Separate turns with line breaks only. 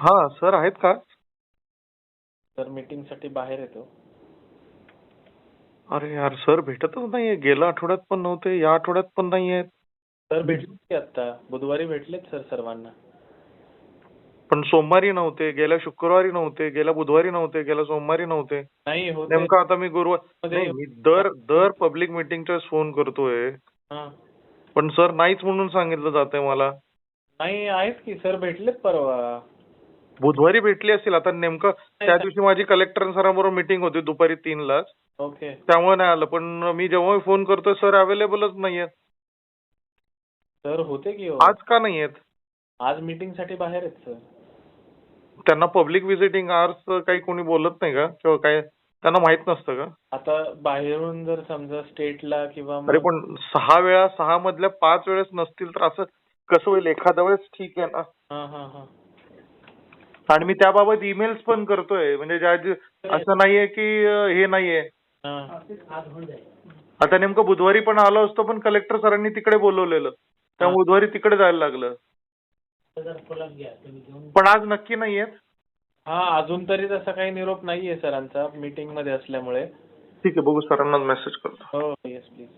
हा सर आहेत का?
तर मीटिंगसाठी बाहेर येतो.
अरे यार सर भेटतच नाहीये. गेल्या आठवड्यात पण नव्हते या आठवड्यात पण नाहीयेत
सर भेटले की आता. बुधवारी भेटलेत सर सर्वांना.
पण सोमवारी नव्हते गेल्या शुक्रवारी नव्हते गेल्या बुधवारी नव्हते गेल्या सोमवारी नव्हते.
नाही होते.
नेमकं आता मी गुरुवार
मध्ये-
नाही मी दर दर पब्लिक मिटिंगच्या फोन करतोय.
हा.
पण सर नाहीच म्हणून सांगितलं जातंय मला.
नाही आहेत की. सर भेटलेत परवा.
बुधवारी भेटली असतील आता नेमकं त्या दिवशी माझी कलेक्टर सरांबरोबर मिटिंग होती दुपारी तीन लाच
ओके.
त्यामुळे नाही आलं. पण मी जेव्हा फोन करतोय सर अवेलेबलच नाहीयेत.
सर होते की हो.
आज का नाहीयेत?
आज मीटिंगसाठी बाहेर आहेत सर
त्यांना पब्लिक व्हिजिटिंग आवर्स काही कोणी बोलत नाही का? किंवा काय? त्यांना माहीत नसतं का?
आता बाहेरून जर समजा स्टेटला किंवा
अरे पण सहा वेळा सहा मधल्या पाच वेळेस नसतील तर असं कसं होईल? एखाद्या वेळेस ठीक आहे ना.
हा हा हा.
आणि मी त्याबाबत ईमेल्स पण करतोय. म्हणजे ज्या असं नाहीये की हे नाहीये. आता नेमकं बुधवारी पण आलो असतो पण कलेक्टर सरांनी तिकडे बोलवलेलं. त्यामुळे बुधवारी तिकडे जायला लागलं. पण आज नक्की नाहीयेत
हा अजून तरी तसा काही निरोप नाहीये सरांचा मीटिंगमध्ये असल्यामुळे.
ठीक आहे बघू सरांना मेसेज करतो.
हो येस प्लीज